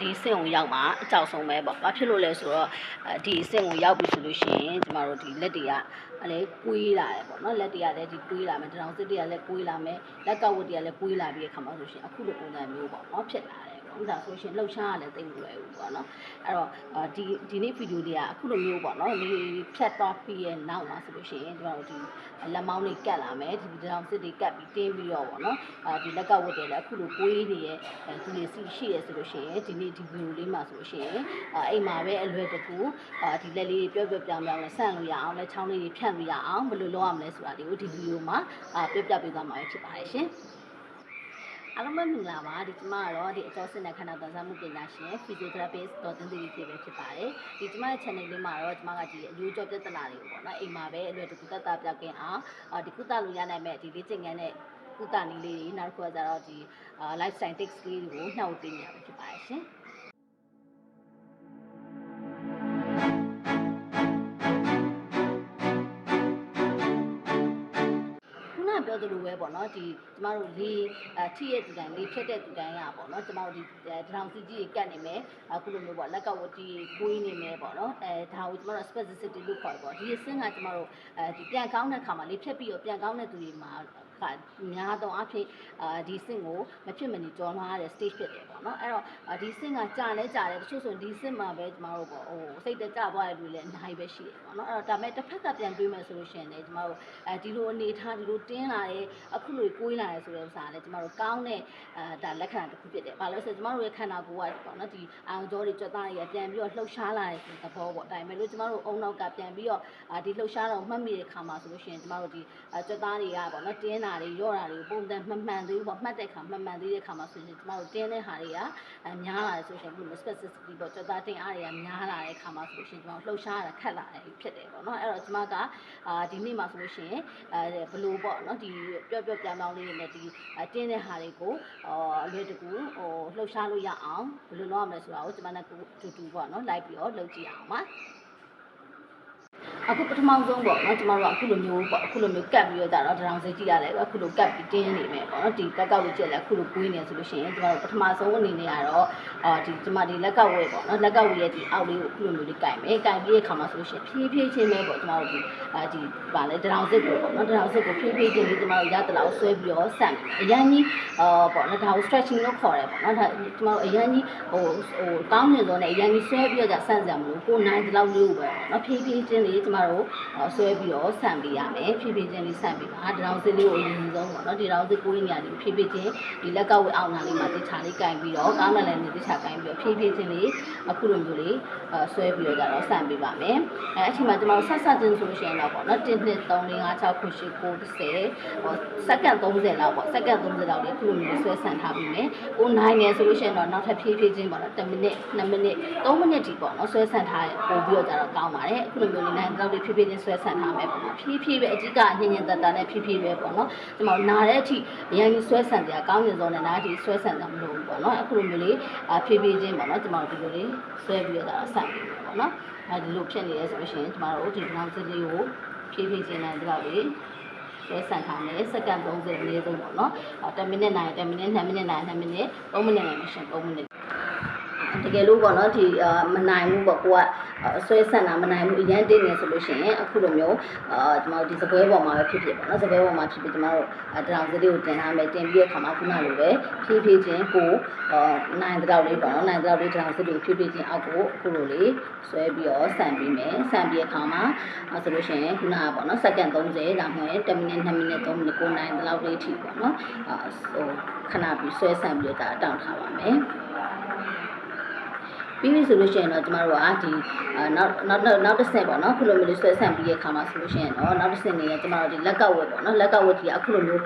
ဒီစင့်ကိုရောက်မှာအကြောက်ဆုံးပဲပေါ့ဘာဖြစ်လို့လဲဆိုတော့အဲဒီစင့်ကိုရောက်ပြီဆိုလို့ရှိရင်ကျမတို့ဒီလက်တွေကအဲ့လေကွေးလာတယ်ပေါ့နော်လက်တွေကလည်းဒီကွေးလာမယ်တရောင်စစ်တွေကလည်းကွေးလာမယ်လက်ကဝတ်တွေကလည်းကွေးလာပြီးတဲ့ခါမှာဆိုရှင်အခုလိုပုံစံမျိုးပေါ့နော်ဖြစ်လာတယ်ပေါ့ ဥဒါဆိုရှင်လှုပ်ရှားရလည်းသိမလွယ်ဘူးပေါ့နော်အဲ့တော့အာဒီဒီနေ့ဗီဒီယိုလေးကအခုလိုမျိုးပေါ့နော်ဒီဖြတ်တော့ပြီးရဲ့နောက်မှာဆိုလို့ရှိရင်ကျမတို့ဒီလက်မောင်းလေးကတ်လာမယ်ဒီတရောင်စစ်တွေကတ်ပြီးတင်းပြီးတော့ပေါ့နော်အာဒီလက်ကဝတ်တွေလည်းအခုလိုကွေးနေရဲ့အဲဒီနေ့စီရှိရဆိုလို့ရှိရင်ဒီနေ့ဒီဗီဒီယိုလေးမှာဆိုလို့ရှိရင်အာအိမ်မှာပဲအလွယ်တကူအာဒီလက်လေးတွေပြောပြောပြောင်းပြောင်းနဲ့ဆန့်လို့ရအောင်လက်ချောင်းလေးတွေဖြန့်လို့ရအောင်ဘယ်လိုလုပ်ရမလဲဆိုတာဒီကိုဒီဗီဒီယိုမှာအာပြပြပေးသွားမှာဖြစ်ပါတယ်ရှင် အားလုံးပဲမင်္ဂလာပါဒီကျမကတော့ဒီအကျော်စင်တဲ့ခန္ဓာသန်ဆမှုပညာရှင် physiotherapist ဒေါ်တင်သီဖြစ်ပဲဖြစ်ပါတယ်ဒီကျမရဲ့ channel လေးမှာတော့ကျမကဒီအယူကျော်ပြဿနာတွေကိုပေါ့နော်အိမ်မှာပဲအလွယ်တကူတက်တာပြကင်းအောင်အာဒီကုသလို့ရနိုင်မဲ့ဒီလေ့ကျင့်ခန်းနဲ့ကုသနည်းလေးတွေနောက်တစ်ခုကကျတော့ဒီအာ lifestyle tips လေးတွေကိုနှောက်ပေးနေရမှာဖြစ်ပါတယ်ရှင် ပြောသလိုပဲပေါ့နော်ဒီကျမတို့လေးအထိရဲ့ဒီတိုင်းလေးဖြတ်တဲ့ဒီတိုင်းရပေါ့နော်ကျမတို့ဒီဒရောင်စီကြီးကတ်နေမယ်အခုလိုမျိုးပေါ့လက်ကဝတီကိုင်းနေမယ်ပေါ့နော်အဲဒါကိုကျမတို့ specificity လို့ခေါ်တယ်ပေါ့ဒီအဆင့်ကကျမတို့အဲဒီပြန်ကောင်းတဲ့ခါမှာလေးဖြတ်ပြီးတော့ပြန်ကောင်းတဲ့သူတွေမှာ ကများတော့အဖြစ်အာဒီစင့်ကိုမဖြစ်မနေကြောလာရတဲ့ stage ဖြစ်တယ်ပေါ့နော်အဲ့တော့ဒီစင့်ကကြာလဲကြာတယ်တချို့ဆိုဒီစင့်မှာပဲကျမတို့ပေါ့ဟိုစိတ်တကြသွားတဲ့လူလည်းအများကြီးပဲရှိတယ်ပေါ့နော်အဲ့တော့ဒါပေမဲ့တစ်ဖက်ကပြန်တွေးမယ်ဆိုလို့ရှိရင်လည်းကျမတို့အဲဒီလိုအနေထားဒီလိုတင်းလာတယ်အခုလိုကိုးလာတယ်ဆိုတဲ့ဥစ္စာလည်းကျမတို့ကောင်းတဲ့အဲဒါလက္ခဏာတစ်ခုဖြစ်တယ်ဘာလို့လဲဆိုတော့ကျမတို့ရဲ့ခန္ဓာကိုယ်ကပေါ့နော်ဒီအောင်ကြောတွေကြွသားတွေကပြန်ပြီးတော့လှုပ်ရှားလာတဲ့သဘောပေါ့ဒါပေမဲ့လို့ကျမတို့အုံနောက်ကပြန်ပြီးတော့ဒီလှုပ်ရှားတော့မှတ်မိတဲ့ခါမှာဆိုလို့ရှိရင်ကျမတို့ဒီကြွသားတွေကပေါ့နော်တင်းတာတွေရော့တာတွေပုံစံမှန်မှန်သေးဘူးပေါ့မှတ်တဲ့ခါမှန်မှန်သေးတဲ့ခါမှာဆိုရင်ကျမတို့တင်းတဲ့ဟာတွေကများလာတယ်ဆိုရှင်ဒီ specificity ပေါ့ကြွသားတင်းအားတွေကများလာတဲ့ခါမှာဆိုလို့ရှိရင်ကျမတို့လှုပ်ရှားရတာခက်လာတယ်ဖြစ်တယ်ပေါ့နော်အဲ့တော့ကျမကအာဒီနေ့မှာဆိုလို့ရှိရင်အဲဘလို့ပေါ့နော်ဒီပြော့ပြော့ပြန်ပြောင်းလေးတွေနဲ့ဒီတင်းတဲ့ဟာတွေကိုအလွယ်တကူဟိုလှုပ်ရှားလို့ရအောင်ဘယ်လိုလုပ်ရမလဲဆိုတာကိုကျမနဲ့တူတူပေါ့နော်လိုက်ပြီးတော့လုပ်ကြည့်အောင်ပါ အခုပထမဆုံးပေါ့နော်ကျမတို့ကအခုလိုမျိုးပေါ့အခုလိုမျိုးကတ်ပြီးတော့ကြတော့ဒရောင်စိတ်ကြည့်ရတယ်အခုလိုကတ်ပြီးတင်းနေမယ်ပေါ့နော်ဒီဘက်ကဝစ်ချက်လည်းအခုလိုကွေးနေဆိုလို့ရှိရင်ကျမတို့ပထမဆုံးအနေနဲ့ကတော့အာဒီကျမဒီလက်ကဝဲပေါ့နော်လက်ကဝဲရဲ့ဒီအောက်လေးကိုအခုလိုမျိုးလေးကင်မယ်ကင်ပြီးတဲ့ခါမှာဆိုလို့ရှိရင်ဖြည်းဖြည်းချင်းပဲပေါ့ကျမတို့ဒီအာဒီဗာလဲဒရောင်စိတ်ကိုပေါ့နော်ဒရောင်စိတ်ကိုဖြည်းဖြည်းချင်းလေးကျမတို့ရတလောက်ဆွဲပြီးတော့ဆန့်အရန်ကြီးအာပေါ့နော်ဒါကို stretching လို့ခေါ်တယ်ပေါ့နော်ဒါကျမတို့အရန်ကြီးဟိုဟိုကောင်းနေစောနဲ့အရန်ကြီးဆွဲပြီးတော့ဆန့်စရာမလိုကိုနိုင်ဒီလောက်လေးကိုပဲပေါ့နော်ဖြည်းဖြည်းချင်းလေးကျမတို့ဆွဲပြီးတော့ဆန့်ပေးရမယ်ဖြည်းဖြည်းချင်းလေးဆန့်ပေးပါဒရောင်စိတ်လေးကိုအရင်ဆုံးပေါ့နော်ဒီဒရောင်စိတ်ကိုရင်းနေရာလေးဖြည်းဖြည်းချင်းဒီလက်ကဝဲအောင်နာလေးမှာတိချာလေးကင်ပြီးတော့ကောင်းတယ်လည်းတိချာကင်ပြီးတော့ဖြည်းဖြည်းချင်းလေးအခုလိုမျိုးလေးဆွဲပြီးတော့ကြတော့ဆန့်ပေးပါမယ်အဲအချိန်မှာကျမတို့ဆက်ဆက်ချင်းဆိုလို့ရှိရင်တော့ပေါ့နော်1 2 3 4 5 6 9 10 9 10ဟိုစက္ကန့်30လောက်ပေါ့စက္ကန့်30လောက်လေးအခုလိုမျိုးဆွဲဆန့်ထားပြီးမယ်ကိုနိုင်နေဆိုလို့ရှိရင်တော့နောက်ထပ်ဖြည်းဖြည်းချင်းပေါ့နော်10မိနစ်2မိနစ်3မိနစ်ဒီပေါ့နော်ဆွဲဆန့်ထားရပို့ပြီးတော့ကြတော့ကောင်းပါတယ်အခုလိုမျိုးလေးနိုင်တော့လေးဖြည်းဖြည်းချင်းဆွဲဆန့်ထားမယ်ပေါ့နော်ဖြည်းဖြည်းပဲအကြီးကညင်ညင်တတနဲ့ဖြည်းဖြည်းပဲပေါ့နော်ဒီမှာနာတဲ့အထိအရင်ကြီးဆွဲဆန့်ကြကောင်းနေစောနဲ့နားအထိဆွဲဆန့်ကြမလို့ပေါ့နော်အခုလိုမျိုးလေးဖြည်းဖြည်းချင်းပေါ့နော်ဒီမှာဒီလိုလေးဆွဲပြီးတော့ဆန့်ပြီးပေါ့နော်အဲဒီလိုဖြစ်နေရဲဆိုလို့ရှိရင်ကျမတို့ဒီနောက်စစ်လေးကိုဖြည်းဖြည်းချင်းနိုင်တော့လေဆွဲဆန့်ထားမယ်စက္ကန့်30အနည်းဆုံးပေါ့နော်10မိနစ်နိုင်10မိနစ်2မိနစ်နိုင်2မိနစ်3မိနစ်နိုင်မရှင်3မိနစ် တကယ်လို့ပေါ့နော်ဒီမနိုင်ဘူးပေါ့ကိုကဆွဲဆန့်တာမနိုင်ဘူးအရင်တင်းနေဆိုလို့ရှိရင်အခုလိုမျိုးအာဒီမှာဒီစပွဲပေါ်မှာပဲဖြစ်ဖြစ်ပေါ့နော်စပွဲပေါ်မှာဖြစ်ဖြစ်ဒီမှာတော့တရောင်စလေးကိုတင်ထားမယ်တင်ပြီးတဲ့ခါမှာခုနလိုပဲဖြည်းဖြည်းချင်းကိုအာနိုင်တဲ့တော့လေးပေါ့နော်နိုင်တဲ့တော့လေးတရောင်စလေးကိုဖြည်းဖြည်းချင်းအောက်ကိုအခုလိုလေးဆွဲပြီးတော့ဆန့်ပြီးမယ်ဆန့်ပြီးတဲ့ခါမှာဆိုလို့ရှိရင်ခုနကပေါ့နော်စက္ကန့်30ဒါမှမဟုတ်10မိနစ်2မိနစ်3မိနစ်ကိုနိုင်တဲ့လောက်လေးထိပေါ့နော်အာဟိုခဏပြီးဆွဲဆန့်ပြီးတော့တောင်းထားပါမယ် ပြီးပြီဆိုလို့ရှိရင်တော့ကျမတို့ကဒီနောက်နောက်နောက်တစ်ဆင့်ပေါ့နော်ခုလိုမျိုးလေးဆွဲဆန့်ပြီးရဲ့ခါမှာဆိုလို့ရှိရင်တော့နောက်တစ်ဆင့်နေရင်ကျမတို့ဒီလက်ကဝက်ပေါ့နော်လက်ကဝက်ကြီးအခုလိုမျိုး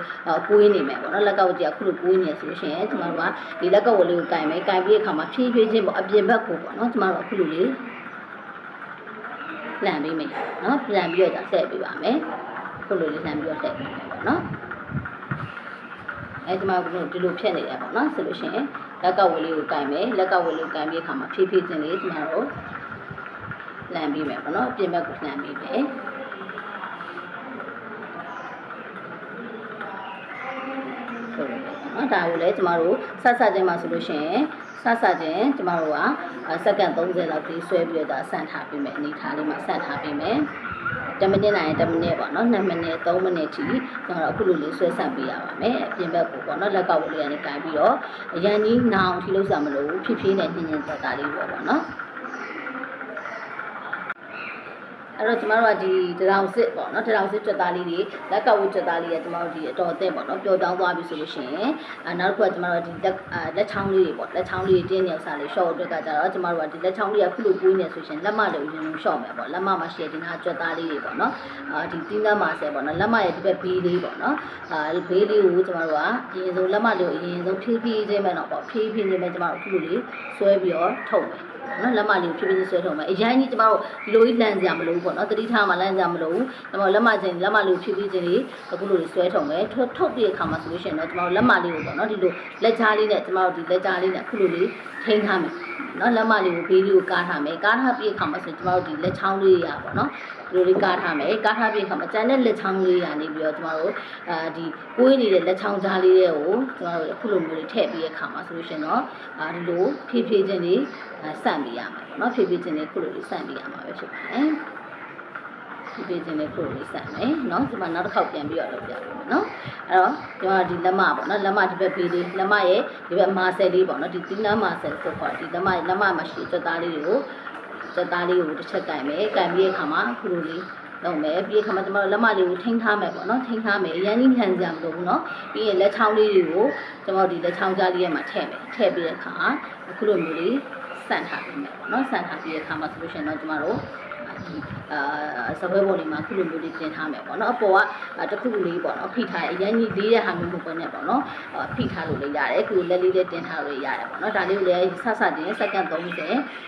ကိုးနေမယ်ပေါ့နော်လက်ကဝက်ကြီးအခုလိုကိုးနေဆိုလို့ရှိရင်ကျမတို့ကဒီလက်ကဝက်လေးကိုကင်မယ်ကင်ပြီးရဲ့ခါမှာဖြည်းဖြည်းချင်းပေါ့အပြင်ဘက်ကိုပေါ့နော်ကျမတို့အခုလိုလေးလန်ပေးမယ်နော်ပြန်ပြီးတော့ဆက်ပေးပါမယ်ခုလိုလေးလန်ပြီးတော့ဆက်ပေးမယ်ပေါ့နော်အဲဒီမှာဒီလိုဖြတ်နေတယ်ပေါ့နော်ဆိုလို့ရှိရင် လက်ကဝေလေးကိုကင်မယ်လက်ကဝေလေးကိုကင်ပြီးအခါမှာဖြည်းဖြည်းချင်းလေးကျမတို့လန်ပြီးမယ်ပေါ့နော်အပြင်ဘက်ကိုလန်ပြီးမယ်ဆိုတော့နော်ဒါကိုလည်းကျမတို့ဆက်ဆက်ချင်းမှာဆိုလို့ရှိရင်စစချင်းကျမတို့ကစက္ကန့်30လောက်ပြီးဆွဲပြီးတော့ဆန့်ထားပေးမယ်အနေထားလေးမှာဆန့်ထားပေးမယ် 10မိနစ်နိုင်10မိနစ်ပေါ့နော်2မိနစ်3မိနစ်ထိကျွန်တော်အခုလိုလေးဆွဲဆန့်ပေးရပါမယ်အပြင်ဘက်ကိုပေါ့နော်လက်ကောက်လေးကနေကန်ပြီးတော့အရန်ကြီးနောင်ထိလို့စမလို့ဖြည်းဖြည်းနဲ့ညင်ညင်သက်သာလေးပေါ့ပေါ့နော် အဲ့တော့ကျမတို့ကဒီတရောင်စစ်ပေါ့နော်တရောင်စစ်ကြက်သားလေးတွေလက်ကောက်ဝတ်ကြက်သားလေးတွေကျမတို့ဒီအတော်အသင့်ပေါ့နော်ပျော်တောင်းသွားပြီဆိုလို့ရှိရင်အဲနောက်တစ်ခုကကျမတို့ဒီလက်အာလက်ချောင်းလေးတွေပေါ့လက်ချောင်းလေးတွေတင်းနေဥစားလေး short အတွက်ကကြတော့ကျမတို့ကဒီလက်ချောင်းလေးကခုလိုပွေးနေဆိုရှင်လက်မလေးကိုရင်လုံး short မယ်ပေါ့လက်မမှာရှိတဲ့ဒီနာကြက်သားလေးတွေပေါ့နော်အာဒီတင်းသားမှာဆဲပေါ့နော်လက်မရဲ့ဒီဘက်ဘေးလေးပေါ့နော်အာဘေးလေးကိုကျမတို့ကအရင်ဆုံးလက်မလေးကိုအရင်ဆုံးဖြည်းဖြည်းချင်းပဲတော့ပေါ့ဖြည်းဖြည်းချင်းပဲကျမတို့အခုလိုလေးဆွဲပြီးတော့ထုတ်မယ် နော်လက်မလေးကိုဖြည်းဖြည်းဆွဲထုတ်မယ်အရင်ကြီးကျမတို့ဒီလိုကြီးလန့်စရာမလိုဘူးပေါ့နော်တတိထားမှလန့်စရာမလိုဘူးကျမတို့လက်မချင်းလက်မလေးကိုဖြည်းဖြည်းချင်းလေးအခုလိုလေးဆွဲထုတ်မယ်ထုတ်ထုတ်ပြီးတဲ့အခါမှာဆိုလို့ရှိရင်တော့ကျမတို့လက်မလေးကိုပေါ့နော်ဒီလိုလက်ချားလေးနဲ့ကျမတို့ဒီလက်ချားလေးနဲ့အခုလိုလေးထိန်းထားမယ်နော်လက်မလေးကိုဘေးလေးကိုကားထားမယ်ကားထားပြီးတဲ့အခါမှာဆိုကျမတို့ဒီလက်ချောင်းလေးရပါတော့ဒီလိုလေးကားထားမယ်ကားထားပြီးတဲ့အခါမှာကျန်တဲ့လက်ချောင်းလေးရနေပြီးတော့ကျမတို့အာဒီကိုးနေတဲ့လက်ချောင်းကြားလေးတွေကိုကျမတို့အခုလိုမျိုးလေးထည့်ပြီးတဲ့အခါမှာဆိုလို့ရှိရင်တော့အာဒီလိုဖြည်းဖြည်းချင်းလေးဆန့်ပေးရမှာပေါ့နော်ဖေးပေးခြင်းလေးခုလိုလေးစန့်ပေးရမှာပဲဖြစ်ပါတယ်ဖေးပေးခြင်းလေးခုလိုလေးစန့်မယ်နော်ဒီမှာနောက်တစ်ခေါက်ပြန်ပြီးတော့လုပ်ပြပါမယ်နော်အဲ့တော့ဒီမှာဒီလက်မပေါ့နော်လက်မဒီဘက်ပေးလေးလက်မရဲ့ဒီဘက်မာဆယ်လေးပေါ့နော်ဒီသီလမာဆယ်ဆိုခေါ်ဒီလက်မလက်မမှာရှိတဲ့သားလေးတွေကိုသက်သားလေးကိုတစ်ချက်ကင်မယ်ကင်ပြီးတဲ့အခါမှာခုလိုလေးလုပ်မယ်ပြီးတဲ့အခါမှာကျွန်တော်လက်မလေးကိုထိန်းထားမယ်ပေါ့နော်ထိန်းထားမယ်ရန်ကြီးခံကြမလို့ဘူးနော်ပြီးရင်လက်ချောင်းလေးတွေကိုကျွန်တော်ဒီလက်ချောင်းကြားလေးရဲ့မှာထည့်မယ်ထည့်ပြီးတဲ့အခါအခုလိုမျိုးလေး စန့်ထားပေးမယ်ပေါ့နော်စန့်ထားပြီးတဲ့အခါမှာဆိုလို့ရှိရင်တော့ကျွန်တော်တို့ဒီအာစပွဲပေါ်လေးမှာခုလိုမျိုးလေးတင်ထားမယ်ပေါ့နော်အပေါ်ကတစ်ခုခုလေးပေါ့နော်ဖိထားအရင်ကြီးလေးတဲ့ဟာမျိုးမဟုတ်ဘဲနဲ့ပေါ့နော်ဖိထားလို့လည်းရတယ်ခုလက်လေးလေးတင်ထားလို့ရတယ်ပေါ့နော်ဒါလေးကိုလည်းဆဆတင်စက္ကန့်30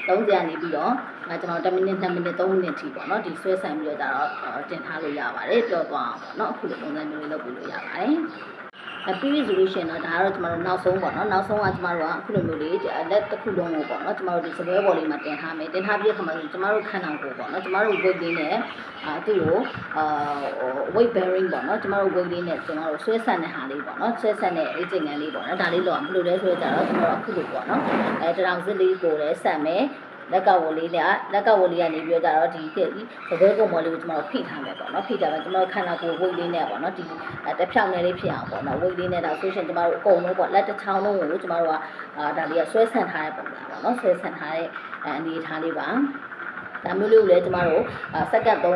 30ကနေပြီးတော့အဲကျွန်တော်10မိနစ်2မိနစ်3မိနစ်ထိပေါ့နော်ဒီဆွဲဆန်ပြီးတော့ဒါတော့တင်ထားလို့ရပါတယ်ပြောသွားအောင်ပေါ့နော်အခုလိုပုံစံမျိုးလေးလုပ်ပြီးလို့ရပါတယ်အ ပြီးပြီဆိုလို့ရှိရင်တော့ဒါကတော့ကျမတို့နောက်ဆုံးပေါ့နော်နောက်ဆုံးကကျမတို့ကအခုလိုမျိုးလေးလက်တစ်ခုလုံးကိုပေါ့နော်ကျမတို့ဒီစပွဲပေါ်လေးမှာတင်ထားမယ်တင်ထားပြီးတဲ့အခါမှာကျမတို့ခန္ဓာကိုယ်ပေါ့နော်ကျမတို့ weight လေးနဲ့အာသူ့ကိုအာ weight bearing ပေါ့နော်ကျမတို့ weight လေးနဲ့ကျမတို့ဆွဲဆန့်တဲ့ဟာလေးပေါ့နော်ဆွဲဆန့်တဲ့အေးကျင်ငန်းလေးပေါ့နော်ဒါလေးတော့ဘယ်လိုလဲဆိုတော့ကျတော့ကျမတို့အခုလိုပေါ့နော်အဲတရောင်စစ်လေးကိုလည်းဆန့်မယ် လက်ကဝလေးနဲ့လက်ကဝလေးကနေပြီးတော့ကြတော့ဒီဒီသဘဲကုံမော်လေးကိုကျွန်တော်ဖိထားမယ်ပေါ့နော်ဖိထားမယ်ကျွန်တော်ခန္ဓာကိုယ်ဝိတ်လေးနဲ့ပေါ့နော်ဒီတစ်ဖြောင်းလေးလေးဖြစ်အောင်ပေါ့နော်ဝိတ်လေးနဲ့တော့ဆိုရှင်ကျွန်တော်တို့အကုန်လုံးပေါ့လက်တစ်ချောင်းလုံးကိုကျွန်တော်တို့ကအာဒါလေးကဆွဲဆန့်ထားတဲ့ပုံစံပေါ့နော်ဆွဲဆန့်ထားတဲ့အနေထားလေးပါ ဒါမျိုးလေးကိုလည်းကျမတို့စက္ကန့်30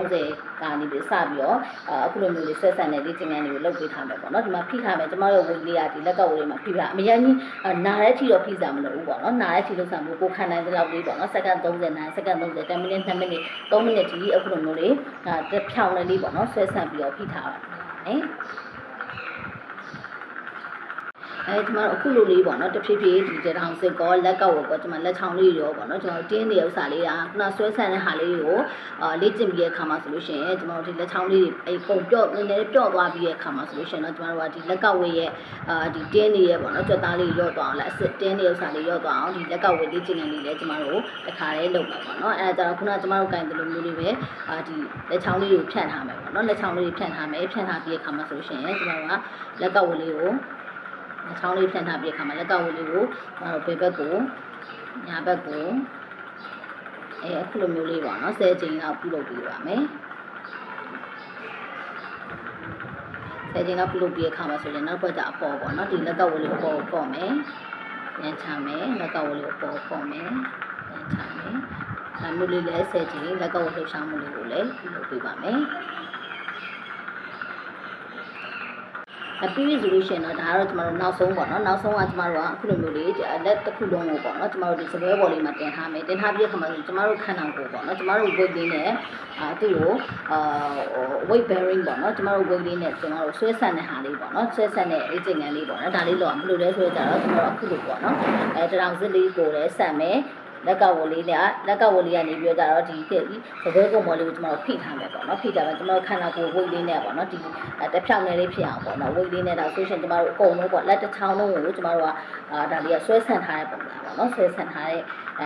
ကနေပြီးစပြီးတော့အခုလိုမျိုးလေးဆွဲဆန့်တဲ့လေ့ကျင့်ခန်းတွေကိုလုပ်ပေးထားမယ်ပေါ့နော်ဒီမှာဖိထားမယ်ကျမတို့ဝေးလေးကဒီလက်ကဝေးလေးမှာဖိထားအများကြီးနားတဲ့ထီတော့ဖိစားမလို့ဘူးပေါ့နော်နားတဲ့ထီလို့စားမျိုးကိုခံနိုင်တဲ့လောက်လေးပေါ့နော်စက္ကန့်30နားစက္ကန့်30 10မိနစ်2မိနစ်3မိနစ်ဒီအခုလိုမျိုးလေးတစ်ဖြောင်းလေးပေါ့နော်ဆွဲဆန့်ပြီးတော့ဖိထားပါတယ် အဲဒီမှာအခုလိုလေးပေါ့နော်တဖြည်းဖြည်းဒီတထောင်စစ်ကောလက်ကောက်ကောဒီမှာလက်ချောင်းလေးရောပေါ့နော်ကျွန်တော်တင်းနေဥစ္စာလေးကခုနဆွဲဆန်တဲ့ဟာလေးကိုအာလေ့ကျင့်ပြီးတဲ့အခါမှာဆိုလို့ရှိရင်ကျွန်တော်ဒီလက်ချောင်းလေးတွေအဲပုံပြော့နည်းနည်းပြော့သွားပြီးတဲ့အခါမှာဆိုလို့ရှိရင်တော့ကျွန်တော်တို့ကဒီလက်ကောက်ဝေးရဲ့အာဒီတင်းနေရဲ့ပေါ့နော်ကြက်သားလေးရော့သွားအောင်လဲအစစ်တင်းနေဥစ္စာလေးရော့သွားအောင်ဒီလက်ကောက်ဝေးလေ့ကျင့်နေလေးလည်းကျွန်တော်တို့တစ်ခါလေးလုပ်မှာပေါ့နော်အဲဒါကြတော့ခုနကျွန်တော်တို့ကင်တယ်လို့မျိုးလေးပဲအာဒီလက်ချောင်းလေးကိုဖြန့်ထားမယ်ပေါ့နော်လက်ချောင်းလေးကိုဖြန့်ထားမယ်ဖြန့်ထားပြီးတဲ့အခါမှာဆိုလို့ရှိရင်ကျွန်တော်ကလက်ကောက်ဝေးလေးကိုနှ ချောင်းလေးဖြန့်ထားပြီးခါမှာလက်ကောက်ဝလေးကိုကျွန်တော်ဘယ်ဘက်ကိုညာဘက်ကိုအဲအခုလိုမျိုးလေးပေါ့နော်ဆယ်ချိန်လောက်ပြုလုပ်ပြီးပါမယ်ဆယ်ချိန်လောက်ပြုလုပ်ပြီးခါမှာဆိုရင်နောက်ဘက်ကျအပေါ်ပေါ့နော်ဒီလက်ကောက်ဝလေးကိုပေါ်ပေါ်မယ်ညှချမယ်လက်ကောက်ဝလေးကိုပေါ်ပေါ်မယ်ညှချမယ်ဒါမျိုးလေးလည်းဆယ်ချိန်လက်ကောက်ဝလှူရှားမှုလေးကိုလည်းပြုလုပ်ပေးပါမယ်အ ပြီးပြီဆိုလို့ရှိရင်တော့ဒါကတော့ကျမတို့နောက်ဆုံးပေါ့နော်နောက်ဆုံးကကျမတို့ကအခုလိုမျိုးလေးလက်တစ်ခုလုံးကိုပေါ့နော်ကျမတို့ဒီစပွဲပေါ်လေးမှာတင်ထားမယ်တင်ထားပြီးခါမှာဆိုကျမတို့ခန္ဓာကိုယ်ပေါ့နော်ကျမတို့ weight လေးနဲ့အာသူ့ကိုအာ weight bearing ပေါ့နော်ကျမတို့ weight လေးနဲ့ကျမတို့ဆွဲဆန့်တဲ့ဟာလေးပေါ့နော်ဆွဲဆန့်တဲ့အေးကျင်ငန်းလေးပေါ့နော်ဒါလေးတော့ဘယ်လိုလဲဆိုတော့ကျတော့ကျမတို့အခုလိုပေါ့နော်အဲတရောင်စစ်လေးကိုလည်းဆန့်မယ် လက်ကဝလေးနဲ့လက်ကဝလေးကနေပြီးတော့တော့ဒီဖြစ်ပြီးသဘဲကုံမော်လေးကိုကျွန်တော်ဖိထားမယ်ပေါ့နော်ဖိထားမယ်ကျွန်တော်ခန္ဓာကိုယ်ဝိတ်လေးနဲ့ပေါ့နော်ဒီတစ်ဖြောင်းလေးလေးဖြစ်အောင်ပေါ့နော်ဝိတ်လေးနဲ့တော့ဆိုရှင်ကျွန်တော်တို့အကုန်လုံးပေါ့လက်တစ်ချောင်းလုံးကိုကျွန်တော်တို့ကအာဒါလေးကဆွဲဆန့်ထားတဲ့ပုံစံပေါ့နော်ဆွဲဆန့်ထားတဲ့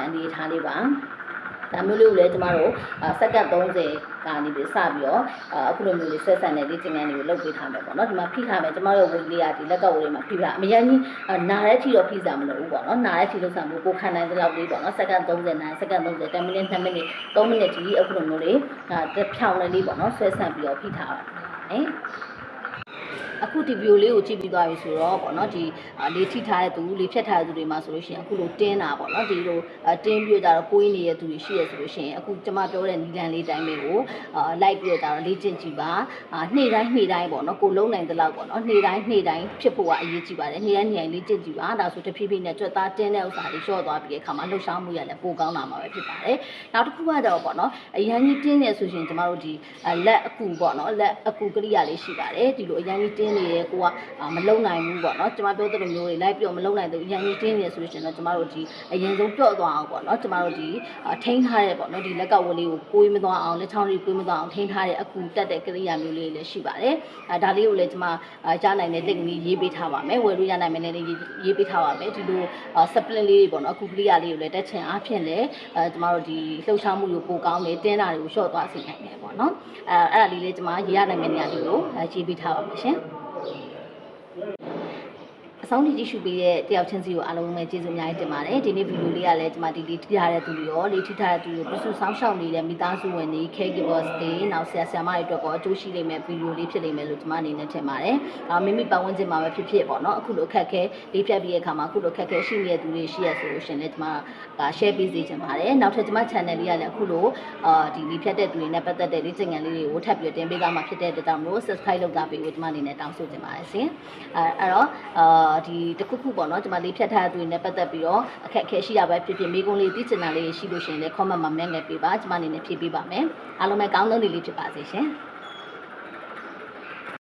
အနေထားလေးပါ ဒါမျိုးလေးကိုလည်းကျမတို့အာစက္ကန့်30ကနေပြီးစပြီးတော့အာအခုလိုမျိုးလေးဆွဲဆန်တဲ့လေ့ကျင့်ခန်းတွေကိုလုပ်ပေးထားမယ်ပေါ့နော်ဒီမှာဖိထားမယ်ကျမတို့ဝေလေးကဒီလက်ကဝေလေးမှာဖိထားအများကြီးအာနားတဲ့အထိတော့ဖိစားမလို့ဘူးပေါ့နော်နားတဲ့အထိလို့ဆောင်လို့ကိုခံနိုင်တဲ့လောက်လေးပေါ့နော်စက္ကန့်30နားစက္ကန့်30 10မိနစ်2မိနစ်3မိနစ်ကြီးအခုလိုမျိုးလေးအာတစ်ဖြောင်းလေးလေးပေါ့နော်ဆွဲဆန်ပြီးတော့ဖိထားပါတယ် အခုဒီဗီဒီယိုလေးကိုကြည့်ပြီးသွားပြီဆိုတော့ပေါ့နော်ဒီအာလေးထိထားတဲ့သူလေးဖြတ်ထားတဲ့သူတွေမှာဆိုလို့ရှိရင်အခုလိုတင်းတာပေါ့နော်ဒီလိုအာတင်းပြီးတော့ကြတော့ကိုင်းနေတဲ့သူတွေရှိရဆိုလို့ရှိရင်အခုကျွန်မပြောတဲ့နီလန်လေးတိုင်းပဲကိုအာလိုက်ပြီးတော့ကြတော့လေ့ကျင့်ကြည့်ပါအာနေ့တိုင်းနေ့တိုင်းပေါ့နော်ကိုလုံးနိုင်တဲ့လောက်ပေါ့နော်နေ့တိုင်းနေ့တိုင်းဖြစ်ဖို့ကအရေးကြီးပါတယ်နေ့တိုင်းနေ့တိုင်းလေ့ကျင့်ကြည့်ပါဒါဆိုတဖြည်းဖြည်းနဲ့ကြွက်သားတင်းတဲ့ဥစ္စာတွေလျှော့သွားပြီးတဲ့အခါမှာလှုပ်ရှားမှုရလည်းပိုကောင်းလာမှာပဲဖြစ်ပါတယ်နောက်တစ်ခုကတော့ပေါ့နော်အရန်ကြီးတင်းနေဆိုရှင်ကျမတို့ဒီအာလက်အကူပေါ့နော်လက်အကူကရိယာလေးရှိပါတယ်ဒီလိုအရန်ကြီးတင်းနေတယ်ကိုကအာမလုံနိုင်ဘူးပေါ့နော်ကျမပြောတဲ့လိုမျိုးတွေလိုက်ပြီးတော့မလုံနိုင်တဲ့အရန်ကြီးတင်းနေဆိုရှင်တော့ကျမတို့ဒီအရင်ဆုံးပြော့သွားအောင်ပေါ့နော်ကျမတို့ဒီအာထိန်းထားတဲ့ပေါ့နော်ဒီလက်ကဝလေးကိုကိုးမသွားအောင်လက်ချောင်းလေးကိုးမသွားအောင်ထိန်းထားတဲ့အကူတက်တဲ့ကရိယာမျိုးလေးတွေလည်းရှိပါတယ်အဲဒါလေးကိုလည်းကျမအာကြားနိုင်တဲ့လက်ကလေးရေးပေးထားပါမယ်ဝယ်လို့ရနိုင်မယ်လည်းရေးရေးပေးထားပါမယ်ဒီလိုအာစပလင်လေးတွေပေါ့နော်အကူကရိယာလေးကိုလည်းတက်ချင်အားဖြင့်လည်းအဲကျမတို့ဒီလှုပ်ရှားမှုကိုပိုကောင်းတယ်တင်းတာတွေကိုလျှော့သွားစေနိုင်တယ်ပေါ့နော်အဲအဲ့ဒါလေးလေးကျမရေးရနိုင်မယ့်နေရာလေးကိုအဲရေးပေးထားပါမယ်ရှင် အဆောင်တီကြည့်ရှုပေးတဲ့တယောက်ချင်းစီကိုအားလုံးပဲကျေးဇူးအများကြီးတင်ပါတယ်ဒီနေ့ဗီဒီယိုလေးကလည်းကျွန်မဒီလေးထိထားတဲ့သူတွေရောလေးထိထားတဲ့သူတွေပြုစုဆောင်ရှောက်နေတဲ့မိသားစုဝင်တွေ caregivers တွေနောက်ဆရာဆရာမတွေအတွက်ကောအကျိုးရှိလိမ့်မယ်ဗီဒီယိုလေးဖြစ်လိမ့်မယ်လို့ကျွန်မအနေနဲ့ထင်ပါတယ်အာမိမိပတ်ဝန်းကျင်မှာပဲဖြစ်ဖြစ်ပေါ့နော်အခုလိုအခက်အခဲလေးဖြတ်ပြီးတဲ့အခါမှာအခုလိုအခက်အခဲရှိနေတဲ့သူတွေရှိရဆိုလို့ရှင်လည်းကျွန်မက share ပေးစေချင်ပါတယ်နောက်ထပ်ကျွန်မ channel လေးကလည်းအခုလိုအာဒီလေးဖြတ်တဲ့သူတွေနဲ့ပတ်သက်တဲ့လေ့ကျင့်ခန်းလေးတွေကိုထပ်ပြီးတင်ပေးသွားမှာဖြစ်တဲ့အတွက်ကြောင့်မလို့ subscribe လုပ်တာပေးဖို့ကျွန်မအနေနဲ့တောင်းဆိုချင်ပါတယ်ရှင်အဲအဲ့တော့အာဒီတစ်ခုခုပေါ့နော်ကျွန်မလေးဖြတ်ထားတဲ့သူတွေနဲ့ပတ်သက်ပြီးတော့အခက်အခဲရှိတာပဲဖြစ်ဖြစ်မိကုန်းလေးသိချင်တာလေးရှိလို့ရှိရင်လည်း comment မှာမဲငယ်ပေးပါကျွန်မအနေနဲ့ဖြေပေးပါမယ်အားလုံးပဲကောင်းသောနေ့လေးဖြစ်ပါစေရှင်